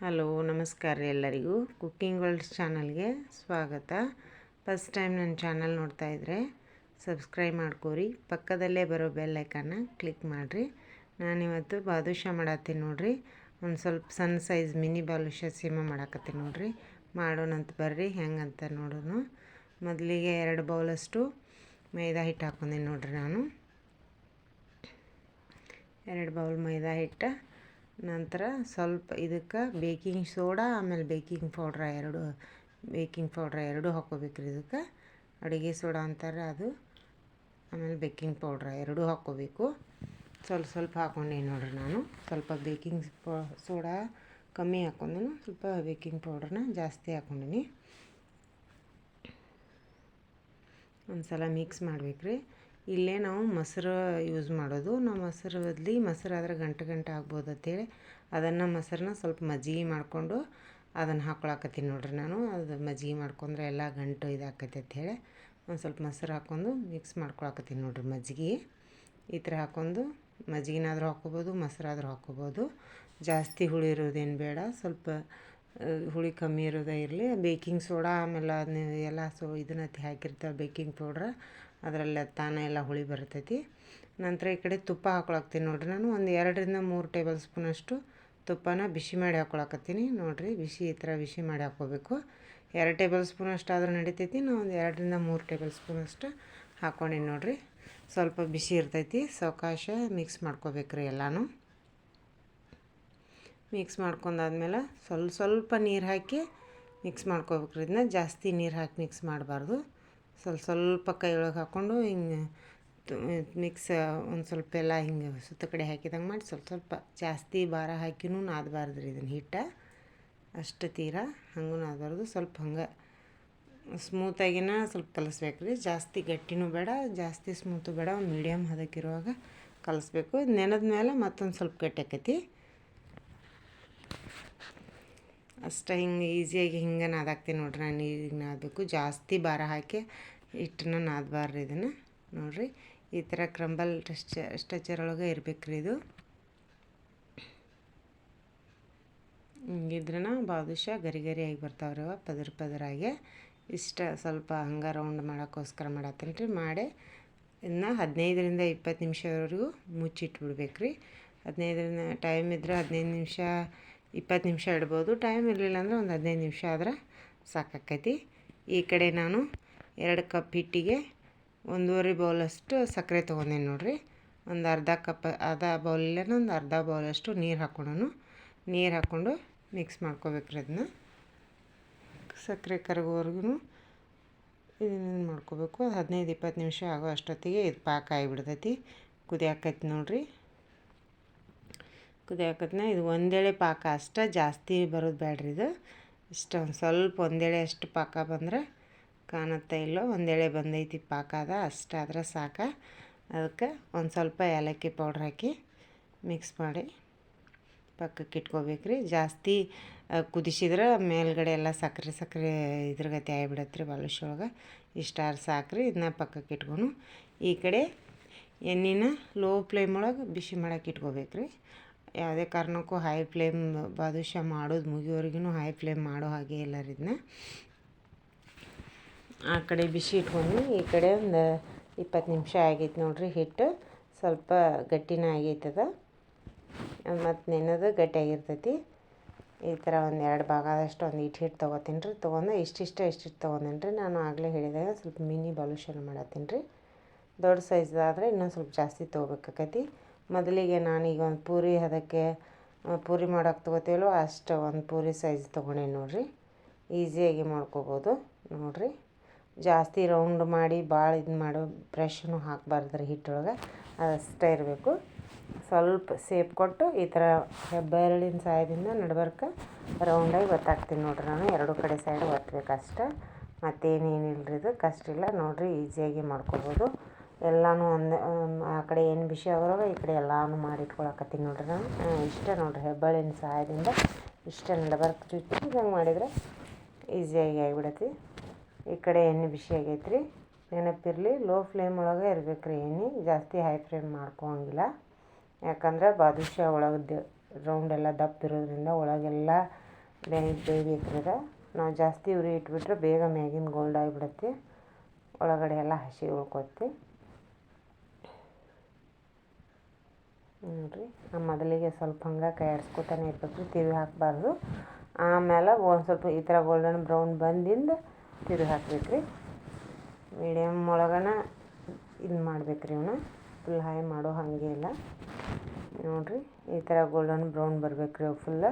Hello, ನಮಸ್ಕಾರ ರೀ ಎಲ್ಲರಿಗೂ. ಕುಕ್ಕಿಂಗ್ ವರ್ಲ್ಡ್ ಚಾನಲ್ಗೆ ಸ್ವಾಗತ. ಫಸ್ಟ್ ಟೈಮ್ ನನ್ನ ಚಾನಲ್ ನೋಡ್ತಾ ಇದ್ದರೆ ಸಬ್ಸ್ಕ್ರೈಬ್ ಮಾಡ್ಕೋರಿ. ಪಕ್ಕದಲ್ಲೇ ಬರೋ ಬೆಲ್ಲೈಕನ್ನ ಕ್ಲಿಕ್ ಮಾಡಿರಿ. ನಾನಿವತ್ತು ಬಾದುಷಾ ಮಾಡತ್ತೀನಿ ನೋಡಿರಿ. ಒಂದು ಸ್ವಲ್ಪ ಸಣ್ಣ ಸೈಜ್ ಮಿನಿ ಬಾದುಷಾ ಸೀಮೆ ಮಾಡಾಕತ್ತೀನಿ ನೋಡ್ರಿ. ಮಾಡೋಣಂತ ಬರ್ರಿ ಹೆಂಗಂತ ನೋಡೋಣ. ಮೊದಲಿಗೆ ಎರಡು ಬೌಲಷ್ಟು ಮೈದಾ ಹಿಟ್ಟು ಹಾಕೊಂಡೀನಿ ನೋಡಿರಿ ನಾನು. ಎರಡು ಬೌಲ್ ಮೈದಾ ಹಿಟ್ಟು. ನಂತರ ಸ್ವಲ್ಪ ಇದಕ್ಕೆ ಬೇಕಿಂಗ್ ಸೋಡಾ ಆಮೇಲೆ ಬೇಕಿಂಗ್ ಪೌಡ್ರ ಎರಡು ಬೇಕಿಂಗ್ ಪೌಡ್ರ ಎರಡು ಹಾಕ್ಕೋಬೇಕ್ರಿ ಇದಕ್ಕೆ. ಅಡುಗೆ ಸೋಡಾ ಅಂತಾರೆ ಅದು, ಆಮೇಲೆ ಬೇಕಿಂಗ್ ಪೌಡ್ರ ಎರಡೂ ಹಾಕ್ಕೋಬೇಕು ಸ್ವಲ್ಪ ಸ್ವಲ್ಪ ಹಾಕೊಂಡೆ ನೋಡ್ರಿ ನಾನು. ಸ್ವಲ್ಪ ಬೇಕಿಂಗ್ ಸೋಡಾ ಕಮ್ಮಿ ಹಾಕ್ಕೊಂಡೇನು ಸ್ವಲ್ಪ ಬೇಕಿಂಗ್ ಪೌಡ್ರನ್ನ ಜಾಸ್ತಿ ಹಾಕ್ಕೊಂಡೀನಿ ಒಂದು ಸಲ ಮಿಕ್ಸ್ ಮಾಡ್ಬೇಕ್ರಿ. ಇಲ್ಲೇ ನಾವು ಮೊಸರು ಯೂಸ್ ಮಾಡೋದು. ನಾವು ಮೊಸರು ಬದಲಿ ಮೊಸರು ಆದರೆ ಗಂಟೆ ಗಂಟೆ ಆಗ್ಬೋದು ಅಂತೇಳಿ ಅದನ್ನು ಮೊಸರನ್ನ ಸ್ವಲ್ಪ ಮಜ್ಜಿಗೆ ಮಾಡಿಕೊಂಡು ಅದನ್ನು ಹಾಕ್ಕೊಳಕತ್ತೀನಿ ನೋಡ್ರಿ ನಾನು. ಅದು ಮಜ್ಜಿಗೆ ಮಾಡ್ಕೊಂಡ್ರೆ ಎಲ್ಲ ಗಂಟು ಇದಾಕೈತೆ ಅಂಥೇಳಿ ಒಂದು ಸ್ವಲ್ಪ ಮೊಸರು ಹಾಕ್ಕೊಂಡು ಮಿಕ್ಸ್ ಮಾಡ್ಕೊಳಕತ್ತೀನಿ ನೋಡ್ರಿ ಮಜ್ಜಿಗೆ. ಈ ಥರ ಹಾಕ್ಕೊಂಡು ಮಜ್ಜಿಗೆನಾದರೂ ಹಾಕ್ಕೋಬೋದು, ಮೊಸರಾದರೂ ಹಾಕ್ಕೋಬೋದು. ಜಾಸ್ತಿ ಹುಳಿ ಇರೋದೇನು ಬೇಡ. ಸ್ವಲ್ಪ ಹುಳಿ ಕಮ್ಮಿ ಇರೋದೇ ಇರಲಿ. ಬೇಕಿಂಗ್ ಸೋಡಾ ಆಮೇಲೆ ಅದನ್ನ ಎಲ್ಲ ಸೊ ಇದನ್ನ ಹಾಕಿರ್ತಾರೆ ಬೇಕಿಂಗ್ ಪೌಡ್ರ. ಅದರಲ್ಲಿ ತಾನೇ ಎಲ್ಲ ಹುಳಿ ಬರ್ತೈತಿ. ನಂತರ ಈ ಕಡೆ ತುಪ್ಪ ಹಾಕ್ಕೊಳಕ್ತೀನಿ ನೋಡಿರಿ ನಾನು. ಒಂದು ಎರಡರಿಂದ ಮೂರು ಟೇಬಲ್ ಸ್ಪೂನಷ್ಟು ತುಪ್ಪನ ಬಿಸಿ ಮಾಡಿ ಹಾಕ್ಕೊಳಕತ್ತೀನಿ ನೋಡಿರಿ. ಬಿಸಿ ಈ ಥರ ಬಿಸಿ ಮಾಡಿ ಹಾಕ್ಕೋಬೇಕು. ಎರಡು ಟೇಬಲ್ ಸ್ಪೂನ್ ಅಷ್ಟಾದರೂ ನಡಿತೈತಿ. ನಾವು ಒಂದು ಎರಡರಿಂದ ಮೂರು ಟೇಬಲ್ ಸ್ಪೂನ್ ಅಷ್ಟು ಹಾಕ್ಕೊಂಡೀನಿ ನೋಡಿರಿ. ಸ್ವಲ್ಪ ಬಿಸಿ ಇರ್ತೈತಿ. ಸಾವಕಾಶ ಮಿಕ್ಸ್ ಮಾಡ್ಕೋಬೇಕ್ರಿ ಎಲ್ಲನೂ. ಮಿಕ್ಸ್ ಮಾಡ್ಕೊಂಡಾದ್ಮೇಲೆ ಸ್ವಲ್ಪ ಸ್ವಲ್ಪ ನೀರು ಹಾಕಿ ಮಿಕ್ಸ್ ಮಾಡ್ಕೋಬೇಕ್ರಿ. ಇದನ್ನ ಜಾಸ್ತಿ ನೀರು ಹಾಕಿ ಮಿಕ್ಸ್ ಮಾಡಬಾರ್ದು. ಸ್ವಲ್ಪ ಸ್ವಲ್ಪ ಕೈ ಒಳಗೆ ಹಾಕ್ಕೊಂಡು ಹಿಂಗೆ ಮಿಕ್ಸ್ ಒಂದು ಸ್ವಲ್ಪ ಎಲ್ಲ ಹಿಂಗೆ ಸುತ್ತ ಕಡೆ ಹಾಕಿದಂಗೆ ಮಾಡಿ ಸ್ವಲ್ಪ ಸ್ವಲ್ಪ ಜಾಸ್ತಿ ಭಾರ ಹಾಕಿನೂ ನಾದಬಾರ್ದು ರೀ ಇದನ್ನು ಹಿಟ್ಟು. ಅಷ್ಟು ತೀರ ಹಂಗೂ ನಾದಬಾರ್ದು. ಸ್ವಲ್ಪ ಹಂಗೆ ಸ್ಮೂತಾಗಿನ ಸ್ವಲ್ಪ ಕಲಿಸ್ಬೇಕು ರೀ. ಜಾಸ್ತಿ ಗಟ್ಟಿನೂ ಬೇಡ, ಜಾಸ್ತಿ ಸ್ಮೂತು ಬೇಡ. ಒಂದು ಮೀಡಿಯಮ್ ಹದಕ್ಕಿರುವಾಗ ಕಲಿಸ್ಬೇಕು. ನೆನೆದ ಮೇಲೆ ಮತ್ತೊಂದು ಸ್ವಲ್ಪ ಗಟ್ಟಿ ಆಕೈತಿ. ಅಷ್ಟು ಹಿಂಗೆ ಈಸಿಯಾಗಿ ಹಿಂಗೆ ನಾದಾಕ್ತೀನಿ ನೋಡ್ರಿ. ನಾನು ಈಗ ನಾದಬೇಕು. ಜಾಸ್ತಿ ಭಾರ ಹಾಕಿ ಹಿಟ್ಟನ್ನ ನಾದಬಾರ್ದು ಇದನ್ನು. ನೋಡಿರಿ. ಈ ಥರ ಕ್ರಂಬಲ್ ಸ್ಟಚ್ ಸ್ಟ್ರಚರ್ ಒಳಗೆ ಇರ್ಬೇಕು ರೀ ಇದು. ಹಿಂಗಿದ್ರನ ಬಾದುಷಾ ಗರಿ ಗರಿಯಾಗಿ ಬರ್ತಾವ್ರಿ ಅವ. ಪದರ ಪದರಾಗೆ ಇಷ್ಟ ಸ್ವಲ್ಪ ಹಂಗೆ ರೌಂಡ್ ಮಾಡೋಕ್ಕೋಸ್ಕರ ಮಾಡತ್ತೀನಿ ರೀ. ಮಾಡಿ ಇನ್ನು ಹದಿನೈದರಿಂದ ಇಪ್ಪತ್ತು ನಿಮಿಷವರೆಗೂ ಮುಚ್ಚಿಟ್ಬಿಡ್ಬೇಕು ರೀ ಹದಿನೈದರಿಂದ ಟೈಮ್ ಇದ್ರೆ ಹದಿನೈದು ನಿಮಿಷ ಇಪ್ಪತ್ತು ನಿಮಿಷ ಇಡ್ಬೋದು. ಟೈಮ್ ಇರಲಿಲ್ಲ ಅಂದ್ರೆ ಒಂದು ಹದಿನೈದು ನಿಮಿಷ ಆದ್ರೆ ಸಾಕಾಕೈತಿ ಈ ಕಡೆ ನಾನು ಎರಡು ಕಪ್ ಹಿಟ್ಟಿಗೆ ಒಂದೂವರೆ ಬೌಲಷ್ಟು ಸಕ್ಕರೆ ತೊಗೊಂಡೇನೆ ನೋಡಿರಿ. ಒಂದು ಅರ್ಧ ಕಪ್ ಅರ್ಧ ಬೌಲಲ್ಲೇ ಒಂದು ಅರ್ಧ ಬೌಲಷ್ಟು ನೀರು ಹಾಕ್ಕೊಂಡು ನೀರು ಹಾಕ್ಕೊಂಡು ಮಿಕ್ಸ್ ಮಾಡ್ಕೋಬೇಕ್ರಿ ಅದನ್ನ ಸಕ್ಕರೆ ಕರಗೋವರೆಗೂ ಇದನ್ನ ಮಾಡ್ಕೋಬೇಕು. ಹದಿನೈದು ಇಪ್ಪತ್ತು ನಿಮಿಷ ಆಗೋ ಅಷ್ಟೊತ್ತಿಗೆ ಇದು ಪಾಕ ಆಗಿಬಿಡ್ತೈತಿ. ಕುದಿಯಾಕೈತಿ ನೋಡಿರಿ. ಕುದಿಯಾಕತ್ನ ಇದು ಒಂದೆಳೆ ಪಾಕ ಅಷ್ಟೇ ಜಾಸ್ತಿ ಬರೋದು ಬೇಡ್ರಿ ಇದು. ಇಷ್ಟು ಒಂದು ಸ್ವಲ್ಪ ಒಂದೆಳೆ ಅಷ್ಟು ಪಾಕ ಬಂದ್ರೆ ಕಾಣುತ್ತಾ ಇಲ್ಲೋ ಒಂದೆಳೆ ಬಂದೈತಿ ಪಾಕ ಅದ ಅಷ್ಟಾದ್ರೆ ಸಾಕ. ಅದಕ್ಕೆ ಒಂದು ಸ್ವಲ್ಪ ಏಲಕ್ಕಿ ಪೌಡ್ರ್ ಹಾಕಿ ಮಿಕ್ಸ್ ಮಾಡಿ ಪಕ್ಕಕ್ಕೆ ಇಟ್ಕೋಬೇಕ್ರಿ. ಜಾಸ್ತಿ ಕುದಿಸಿದ್ರೆ ಮೇಲ್ಗಡೆ ಎಲ್ಲ ಸಕ್ಕರೆ ಸಕ್ಕರೆ ಇದ್ರಗತಿ ಆಗಿಬಿಡತ್ತೆ ರೀ ಒಳಗೆ. ಇಷ್ಟಾರು ಸಾಕ್ರಿ ಇದನ್ನ ಪಕ್ಕಕ್ಕೆ ಇಟ್ಕೊಂಡು ಈ ಕಡೆ ಎಣ್ಣೆನ ಲೋ ಫ್ಲೇಮ್ ಒಳಗೆ ಬಿಸಿ ಮಾಡಕ್ಕೆ ಇಟ್ಕೋಬೇಕ್ರಿ. ಯಾವುದೇ ಕಾರಣಕ್ಕೂ ಹೈ ಫ್ಲೇಮ್ ಬಾದುಷ್ಯ ಮಾಡೋದು ಮುಗಿಯೋವರೆಗೂ ಹೈ ಫ್ಲೇಮ್ ಮಾಡೋ ಹಾಗೆ ಇದನ್ನ ಆ ಕಡೆ ಬಿಸಿ ಇಟ್ಕೊಂಡು ಈ ಕಡೆ ಒಂದು ಇಪ್ಪತ್ತು ನಿಮಿಷ ಆಗೈತೆ ನೋಡಿರಿ ಹಿಟ್ಟು. ಸ್ವಲ್ಪ ಗಟ್ಟಿನ ಆಗೈತದ. ಮತ್ತು ನೆನೆದು ಗಟ್ಟಿಯಾಗಿರ್ತೈತಿ ಈ ಥರ ಒಂದು ಎರಡು ಭಾಗ ಆದಷ್ಟು ಒಂದು ಇಟ್ಟು ಹಿಟ್ಟು ತೊಗೋತೀನಿ ರೀ ತೊಗೊಂಡು ಇಷ್ಟಿಷ್ಟ ಇಷ್ಟಿಷ್ಟು ತೊಗೊಂಡೇನಿ ರೀ ನಾನು ಆಗಲೇ ಹೇಳಿದಾಗ ಸ್ವಲ್ಪ ಮಿನಿ ಬಾಲುಷನ್ ಮಾಡತ್ತೀನಿ ರೀ. ದೊಡ್ಡ ಸೈಜ್ದಾದರೆ ಇನ್ನೊಂದು ಸ್ವಲ್ಪ ಜಾಸ್ತಿ ತೊಗೋಬೇಕಾಕೈತಿ. ಮೊದಲಿಗೆ ನಾನೀಗ ಒಂದು ಪೂರಿ ಅದಕ್ಕೆ ಪೂರಿ ಮಾಡೋಕೆ ತೊಗೋತೀವಲ್ವ, ಅಷ್ಟು ಒಂದು ಪೂರಿ ಸೈಜ್ ತೊಗೊಂಡೇನಿ ನೋಡಿರಿ. ಈಸಿಯಾಗಿ ಮಾಡ್ಕೋಬೋದು ನೋಡಿರಿ. ಜಾಸ್ತಿ ರೌಂಡ್ ಮಾಡಿ ಭಾಳ ಇದು ಮಾಡೋ ಬ್ರಷ್ನು ಹಾಕಬಾರ್ದು ರೀ ಹಿಟ್ಟೊಳಗೆ, ಅದಷ್ಟೇ ಇರಬೇಕು. ಸ್ವಲ್ಪ ಸೇಪ್ ಕೊಟ್ಟು ಈ ಥರ ಹೆಬ್ಬೆರಳಿನ ಸಹಾಯದಿಂದ ನಡ್ಬರ್ಕ ರೌಂಡಾಗಿ ಒತ್ತಾಕ್ತೀನಿ ನೋಡಿರಿ ನಾನು. ಎರಡು ಕಡೆ ಸೈಡ್ ಒತ್ತಬೇಕು ಅಷ್ಟೆ ಮತ್ತೇನೇನಿಲ್ಲ ರೀ ಇದು? ಕಷ್ಟ ಇಲ್ಲ. ನೋಡಿರಿ ಈಸಿಯಾಗಿ ಮಾಡ್ಕೊಬೋದು. ಎಲ್ಲನೂ ಒಂದು ಆ ಕಡೆ ಏನು ಬಿಸಿ ಆಗೋವಾಗ ಈ ಕಡೆ ಎಲ್ಲನೂ ಮಾಡಿ ಇಟ್ಕೊಳಕತ್ತೀನಿ ನೋಡಿರಿ ನಾನು ಇಷ್ಟ ನೋಡ್ರಿ ಹೆಬ್ಬಾಳಿನ ಸಹಾಯದಿಂದ ಇಷ್ಟೇ ನಡ್ಬರ್ಕ ಚುಚ್ಚಿ ಹಂಗೆ ಮಾಡಿದರೆ ಈಸಿಯಾಗಿ ಆಗಿಬಿಡತ್ತಿ. ಈ ಕಡೆ ಎಣ್ಣೆ ಬಿಸಿ ಆಗೈತೆ ರೀ ನೆನಪಿರಲಿ ಲೋ ಫ್ಲೇಮ್ ಒಳಗೆ ಇರ್ಬೇಕು ರೀ ಎಣ್ಣೆ, ಜಾಸ್ತಿ ಹೈ ಫ್ಲೇಮ್ ಮಾಡ್ಕೊಳಂಗಿಲ್ಲ. ಯಾಕಂದ್ರೆ ಒಳಗೆ ರೌಂಡ್ ರೌಂಡೆಲ್ಲ ದಪ್ಪ ಇರೋದ್ರಿಂದ ಒಳಗೆಲ್ಲ ಬೇಗ ಅದ ನಾವು ಜಾಸ್ತಿ ಉರಿ ಇಟ್ಬಿಟ್ರೆ ಬೇಗ ಮ್ಯಾಗಿನ ಗೋಲ್ಡ್ ಆಗಿಬಿಡತ್ತೆ. ಒಳಗಡೆ ಎಲ್ಲ ಹಸಿ ಉಳ್ಕೊತಿ ನೋಡಿರಿ ಮೊದಲಿಗೆ ಸ್ವಲ್ಪ ಹಂಗೆ ಕೈ ಆಡಿಸ್ಕೊತಾನೆ ಇರ್ಬೇಕು ರೀ ತಿರುವಿ ಹಾಕಬಾರ್ದು. ಆಮೇಲೆ ಒಂದು ಸ್ವಲ್ಪ ಈ ಥರ ಗೋಲ್ಡನ್ ಬ್ರೌನ್ ಬಂದಿಂದ ತಿರುವಿ ಹಾಕ್ಬೇಕು ರೀ ಮೀಡಿಯಮ್ ಒಳಗನ ಇದು ಮಾಡ್ಬೇಕು ರೀ ಇವನ್ನ ಫುಲ್ ಹೈ ಮಾಡೋ ಹಾಗೆ ಇಲ್ಲ. ನೋಡಿರಿ, ಈ ಥರ ಗೋಲ್ಡನ್ ಬ್ರೌನ್ ಬರ್ಬೇಕು ರೀ ಫುಲ್ಲ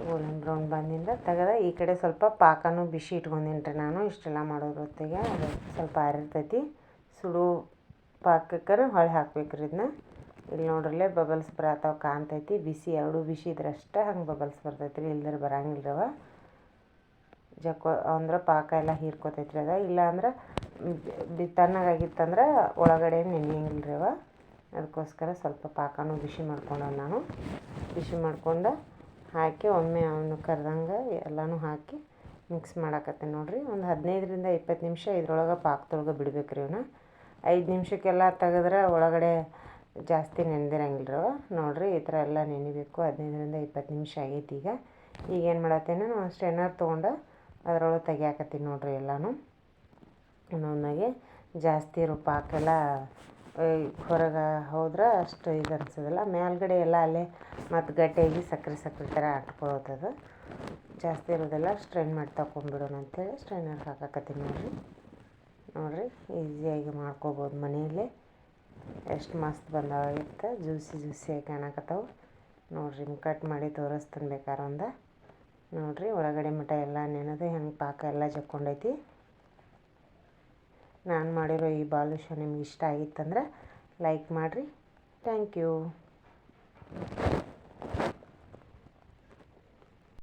ಗೋಲ್ಡನ್ ಬ್ರೌನ್ ಬಂದಿಂದ ತೆಗೆದ ಈ ಕಡೆ ಸ್ವಲ್ಪ ಪಾಕನೂ ಬಿಸಿ ಇಟ್ಕೊಂಡಿನ್ರಿ. ನಾನು ಇಷ್ಟೆಲ್ಲ ಮಾಡೋದ್ರ ಹೊತ್ತಿಗೆ ಅದು ಸ್ವಲ್ಪ ಆರಿರ್ತೈತಿ. ಸುಡು ಪಾಕಕ್ಕೆ ಹೊಳೆ ಹಾಕ್ಬೇಕು ರೀ ಇದನ್ನ ಇಲ್ಲಿ ನೋಡ್ರಲ್ಲೇ ಬಬಲ್ಸ್ ಬರತ್ತಾವ ಕಾಣ್ತೈತಿ. ಬಿಸಿ ಎರಡು ಬಿಸಿ ಇದ್ರೆ ಅಷ್ಟೇ ಹಂಗೆ ಬಬಲ್ಸ್ ಬರ್ತೈತಿ ರೀ ಇಲ್ದ್ರೆ ಬರಂಗಿಲ್ಲ ರೀ ಅವ ಜಕ್ಕೊ ಅಂದ್ರೆ ಪಾಕ ಎಲ್ಲ ಹೀರ್ಕೋತೈತಿ ರೀ ಅದ. ಇಲ್ಲ ಅಂದ್ರೆ ಬಿ ತಣ್ಣಗಾಗಿತ್ತಂದ್ರೆ ಒಳಗಡೆ ನೆನೆಯಂಗಿಲ್ಲ ರೀ ಅವ ಅದಕ್ಕೋಸ್ಕರ ಸ್ವಲ್ಪ ಪಾಕನೂ ಬಿಸಿ ಮಾಡ್ಕೊಂಡು ನಾನು. ಬಿಸಿ ಮಾಡ್ಕೊಂಡು ಹಾಕಿ ಒಮ್ಮೆ ಅವನು ಕರೆದಂಗೆ ಎಲ್ಲನೂ ಹಾಕಿ ಮಿಕ್ಸ್ ಮಾಡಾಕತ್ತೆ ನೋಡಿರಿ. ಒಂದು ಹದಿನೈದರಿಂದ ಇಪ್ಪತ್ತು ನಿಮಿಷ ಇದ್ರೊಳಗೆ ಪಾಕದೊಳಗೆ ಬಿಡ್ಬೇಕು ರೀ ಇವನ್ನ ಐದು ನಿಮಿಷಕ್ಕೆಲ್ಲ ತೆಗೆದ್ರೆ ಒಳಗಡೆ ಜಾಸ್ತಿ ನೆನೆದಿರಂಗಿಲ್ಲ ನೋಡಿರಿ ಈ ಥರ ಎಲ್ಲ ನೆನಿಬೇಕು. ಹದಿನೈದರಿಂದ ಇಪ್ಪತ್ತು ನಿಮಿಷ ಆಗೈತಿ ಈಗ. ಈಗ ಏನು ಮಾಡತ್ತೀನಿ ನಾನು ಸ್ಟ್ರೈನರ್ ತೊಗೊಂಡು ಅದರೊಳಗೆ ತೆಗಿಯಾಕತ್ತೀನಿ ನೋಡಿರಿ ಎಲ್ಲನೂ. ಒಂದೊಂದಾಗೆ ಜಾಸ್ತಿ ರೂಪಾಕೆಲ್ಲ ಪಾಕೆಲ್ಲ ಹೊರಗೆ ಹೋದ್ರೆ ಅಷ್ಟು ಇದು ಅನ್ಸೋದಿಲ್ಲ. ಮೇಲ್ಗಡೆ ಎಲ್ಲ ಅಲ್ಲೇ ಮತ್ತು ಗಟ್ಟಿಯಾಗಿ ಸಕ್ಕರೆ ಸಕ್ಕರೆ ಥರ ಅಂಟ್ಕೊಳತ್ತದ ಜಾಸ್ತಿ ಇರೋದೆಲ್ಲ ಸ್ಟ್ರೈನ್ ಮಾಡಿ ತಗೊಂಡ್ಬಿಡೋಣ ಅಂತೇಳಿ ಸ್ಟ್ರೈನರ್ ಹಾಕಾಕತ್ತೀನಿ ನೋಡಿರಿ. ನೋಡಿರಿ, ಈಸಿಯಾಗಿ ಮಾಡ್ಕೋಬೋದು ಮನೆಯಲ್ಲೇ. ಎಷ್ಟು ಮಸ್ತ್ ಬಂದಾಗಿತ್ತು ಜ್ಯೂಸಿ ಜ್ಯೂಸಿಯಾಗಿ ಕಾಣಕತ್ತಾವು ನೋಡಿರಿ, ಹಿಂಗೆ ಕಟ್ ಮಾಡಿ ತೋರಿಸ್ತೀನಿ ಬೇಕಾರ ಒಂದು. ನೋಡಿರಿ, ಒಳಗಡೆ ಮಠ ಎಲ್ಲ ನೆನೆದು ಹೆಂಗೆ ಪಾಕ ಎಲ್ಲ ಜಕ್ಕೊಂಡೈತಿ. ನಾನು ಮಾಡಿರೋ ಈ ಬಾಲುಷ ನಿಮ್ಗೆ ಇಷ್ಟ ಆಗಿತ್ತಂದ್ರೆ ಲೈಕ್ ಮಾಡಿರಿ. Thank you.